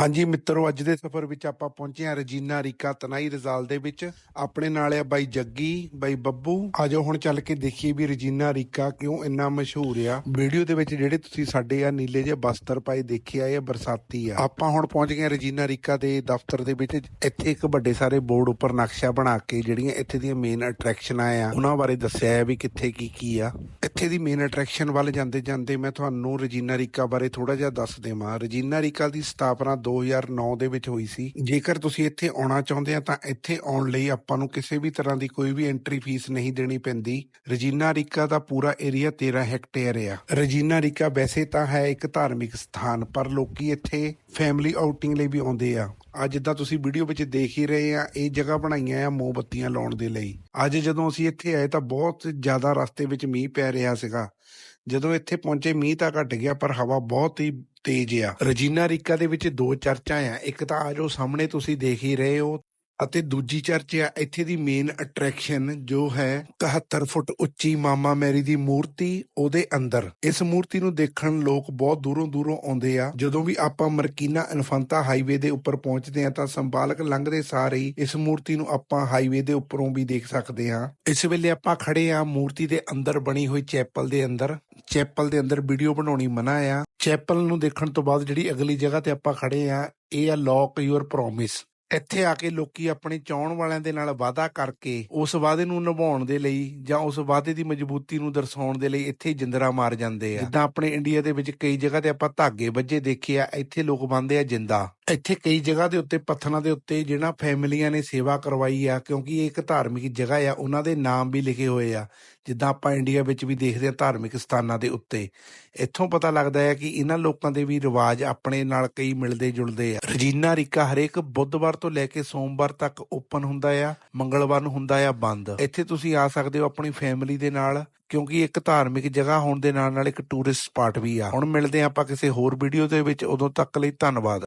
ਹਾਂਜੀ ਮਿੱਤਰੋ, ਅੱਜ ਦੇ ਸਫ਼ਰ ਵਿੱਚ ਆਪਾਂ ਪਹੁੰਚੇ ਹਾਂ ਰਜੀਨਾ ਰੀਕਾ ਤਨਾਈ ਰਜ਼ਾਲ ਦੇ ਵਿੱਚ। ਆਪਣੇ ਨਾਲ ਆ ਬਾਈ ਜੱਗੀ, ਬਾਈ ਬੱਬੂ। ਆਜੋ ਹੁਣ ਚੱਲ ਕੇ ਦੇਖੀਏ ਵੀ ਰਜੀਨਾ ਰੀਕਾ ਕਿਉਂ ਇੰਨਾ ਮਸ਼ਹੂਰ ਆ। ਵੀਡੀਓ ਦੇ ਵਿੱਚ ਜਿਹੜੇ ਤੁਸੀਂ ਸਾਡੇ ਆ ਨੀਲੇ ਜਿਹੇ ਬਸਤਰ ਪਾਏ ਦੇਖੇ ਇਹ ਬਰਸਾਤੀ ਆ। ਆਪਾਂ ਹੁਣ ਪਹੁੰਚ ਗਏ ਰਜੀਨਾ ਰੀਕਾ ਦੇ ਦਫ਼ਤਰ ਦੇ ਵਿੱਚ। ਇੱਥੇ ਇੱਕ ਵੱਡੇ ਸਾਰੇ ਬੋਰਡ ਉੱਪਰ ਨਕਸ਼ਾ ਬਣਾ ਕੇ ਜਿਹੜੀਆਂ ਇੱਥੇ ਦੀਆਂ ਮੇਨ ਅਟਰੈਕਸ਼ਨਾਂ ਆ, ਉਹਨਾਂ ਬਾਰੇ ਦੱਸਿਆ ਹੈ ਵੀ ਕਿੱਥੇ ਕੀ ਕੀ ਆ। ਇੱਥੇ ਦੀ ਮੇਨ ਅਟਰੈਕਸ਼ਨ ਵੱਲ ਜਾਂਦੇ ਜਾਂਦੇ ਮੈਂ ਤੁਹਾਨੂੰ ਰਜੀਨਾ ਰੀਕਾ ਬਾਰੇ ਥੋੜਾ ਜਿਹਾ ਦੱਸ ਦੇਵਾਂ। ਰਜੀਨਾ ਰੀਕਾ ਦੀ ਸਥਾਪਨਾ 2009 ਦੇ ਵਿੱਚ ਹੋਈ ਸੀ। ਜੇਕਰ ਤੁਸੀਂ ਇੱਥੇ ਆਉਣਾ ਚਾਹੁੰਦੇ ਆ ਤਾਂ ਇੱਥੇ ਆਉਣ ਲਈ ਆਪਾਂ ਨੂੰ ਕਿਸੇ ਵੀ ਤਰ੍ਹਾਂ ਦੀ ਕੋਈ ਵੀ ਐਂਟਰੀ ਫੀਸ ਨਹੀਂ ਦੇਣੀ ਪੈਂਦੀ। ਰਜੀਨਾ ਰੀਕਾ ਦਾ ਪੂਰਾ ਏਰੀਆ 13 ਹੈਕਟੇਅਰ ਆ। ਰਜੀਨਾ ਰੀਕਾ ਵੈਸੇ ਤਾਂ ਹੈ ਇੱਕ ਧਾਰਮਿਕ ਸਥਾਨ, ਪਰ ਲੋਕੀ ਇੱਥੇ ਫੈਮਿਲੀ ਆਊਟਿੰਗ ਲਈ ਵੀ ਆਉਂਦੇ ਆ। ਅੱਜ ਜਿੱਦਾਂ ਤੁਸੀਂ ਵੀਡੀਓ ਵਿੱਚ ਦੇਖ ਹੀ ਰਹੇ ਆ, ਇਹ ਜਗ੍ਹਾ ਬਣਾਈਆਂ ਆ ਮੋਮਬੱਤੀਆਂ ਲਾਉਣ ਦੇ ਲਈ। ਅੱਜ ਜਦੋਂ ਅਸੀਂ ਇੱਥੇ ਆਏ ਤਾਂ ਬਹੁਤ ਜ਼ਿਆਦਾ ਰਸਤੇ ਵਿੱਚ ਮੀਂਹ ਪੈ ਰਿਹਾ ਸੀਗਾ। ਜਦੋਂ ਇੱਥੇ ਪਹੁੰਚੇ, ਮੀਂਹ ਤਾਂ ਘਟ ਗਿਆ, ਪਰ ਹਵਾ ਬਹੁਤ ਹੀ ਤੇਜ਼ ਆ। ਰਜੀਨਾ ਰੀਕਾ ਦੇ ਵਿੱਚ ਦੋ ਚਰਚਾਂ ਆ। ਇੱਕ ਤਾਂ ਆ ਜੋ ਸਾਹਮਣੇ ਤੁਸੀਂ ਦੇਖ ਹੀ ਰਹੇ ਹੋ। ਅਤੇ ਦੂਜੀ ਚਰਚ ਆ, ਇੱਥੇ ਦੀ ਮੇਨ ਅਟਰੈਕਸ਼ਨ ਜੋ ਹੈ 71 ਫੁੱਟ ਉੱਚੀ ਮਾਮਾ ਮੈਰੀ ਦੀ ਮੂਰਤੀ ਉਹਦੇ ਅੰਦਰ। ਇਸ ਮੂਰਤੀ ਨੂੰ ਦੇਖਣ ਲੋਕ ਬਹੁਤ ਦੂਰੋਂ ਦੂਰੋਂ ਆਉਂਦੇ ਆ। ਜਦੋਂ ਵੀ ਆਪਾਂ ਮਰਕੀਨਾ ਇਨਫੰਤਾ ਹਾਈਵੇ ਦੇ ਉੱਪਰ ਪਹੁੰਚਦੇ ਆ ਤਾਂ ਸੰਬਾਲਕ ਲੰਘਦੇ ਸਾਰ ਹੀ ਇਸ ਮੂਰਤੀ ਨੂੰ ਆਪਾਂ ਹਾਈਵੇ ਦੇ ਉੱਪਰੋਂ ਵੀ ਦੇਖ ਸਕਦੇ ਹਾਂ। ਇਸ ਵੇਲੇ ਆਪਾਂ ਖੜੇ ਆ ਮੂਰਤੀ ਦੇ ਅੰਦਰ ਬਣੀ ਹੋਈ ਚੈਪਲ ਦੇ ਅੰਦਰ। ਚੈਪਲ ਦੇ ਅੰਦਰ ਵੀਡੀਓ ਬਣਾਉਣੀ ਮਨਾ ਆ। ਚੈਪਲ ਨੂੰ ਦੇਖਣ ਤੋਂ ਬਾਅਦ ਜਿਹੜੀ ਅਗਲੀ ਜਗ੍ਹਾ ਤੇ ਆਪਾਂ ਖੜੇ ਆ ਇਹ ਆ ਲੌਕ ਯੂਰ ਪ੍ਰੋਮਿਸ ਇੱਥੇ ਆ ਕੇ ਲੋਕੀ ਆਪਣੇ ਚਾਹਣ ਵਾਲਿਆਂ ਦੇ ਨਾਲ ਵਾਅਦਾ ਕਰਕੇ ਉਸ ਵਾਅਦੇ ਨੂੰ ਨਿਭਾਉਣ ਦੇ ਲਈ ਜਾਂ ਉਸ ਵਾਅਦੇ ਦੀ ਮਜ਼ਬੂਤੀ ਨੂੰ ਦਰਸਾਉਣ ਦੇ ਲਈ ਇੱਥੇ ਜਿੰਦਰਾ ਮਾਰ ਜਾਂਦੇ ਆ। ਜਿੱਦਾਂ ਆਪਣੇ ਇੰਡੀਆ ਦੇ ਵਿੱਚ ਕਈ ਜਗ੍ਹਾ ਤੇ ਆਪਾਂ ਧਾਗੇ ਵੱਜੇ ਦੇਖੇ ਆ, ਇੱਥੇ ਲੋਕ ਬੰਨਦੇ ਆ ਜਿੰਦਾ। ਇੱਥੇ ਕਈ ਜਗ੍ਹਾ ਦੇ ਉੱਤੇ ਪੱਥਰਾਂ ਦੇ ਉੱਤੇ ਜਿਹਨਾਂ ਫੈਮਲੀਆਂ ਨੇ ਸੇਵਾ ਕਰਵਾਈ ਆ, ਕਿਉਂਕਿ ਇਹ ਇੱਕ ਧਾਰਮਿਕ ਜਗ੍ਹਾ ਆ, ਉਹਨਾਂ ਦੇ ਨਾਮ ਵੀ ਲਿਖੇ ਹੋਏ ਆ। ਜਿੱਦਾਂ ਆਪਾਂ ਇੰਡੀਆ ਵਿੱਚ ਵੀ ਦੇਖਦੇ ਹਾਂ ਧਾਰਮਿਕ ਸਥਾਨਾਂ ਦੇ ਉੱਤੇ, ਇੱਥੋਂ ਪਤਾ ਲੱਗਦਾ ਹੈ ਕਿ ਇਹਨਾਂ ਲੋਕਾਂ ਦੇ ਵੀ ਰਿਵਾਜ ਆਪਣੇ ਨਾਲ ਕਈ ਮਿਲਦੇ ਜੁਲਦੇ ਆ। ਰਜੀਨਾ ਰੀਕਾ ਹਰੇਕ ਬੁੱਧਵਾਰ ਤੋਂ ਲੈ ਕੇ ਸੋਮਵਾਰ ਤੱਕ ਓਪਨ ਹੁੰਦਾ ਆ, ਮੰਗਲਵਾਰ ਨੂੰ ਹੁੰਦਾ ਆ ਬੰਦ। ਇੱਥੇ ਤੁਸੀਂ ਆ ਸਕਦੇ ਹੋ ਆਪਣੀ ਫੈਮਿਲੀ ਦੇ ਨਾਲ, ਕਿਉਂਕਿ ਇੱਕ ਧਾਰਮਿਕ ਜਗ੍ਹਾ ਹੋਣ ਦੇ ਨਾਲ ਨਾਲ ਇੱਕ ਟੂਰਿਸਟ ਸਪਾਟ ਵੀ ਆ। ਹੁਣ ਮਿਲਦੇ ਆ ਆਪਾਂ ਕਿਸੇ ਹੋਰ ਵੀਡੀਓ ਦੇ ਵਿੱਚ, ਉਦੋਂ ਤੱਕ ਲਈ ਧੰਨਵਾਦ।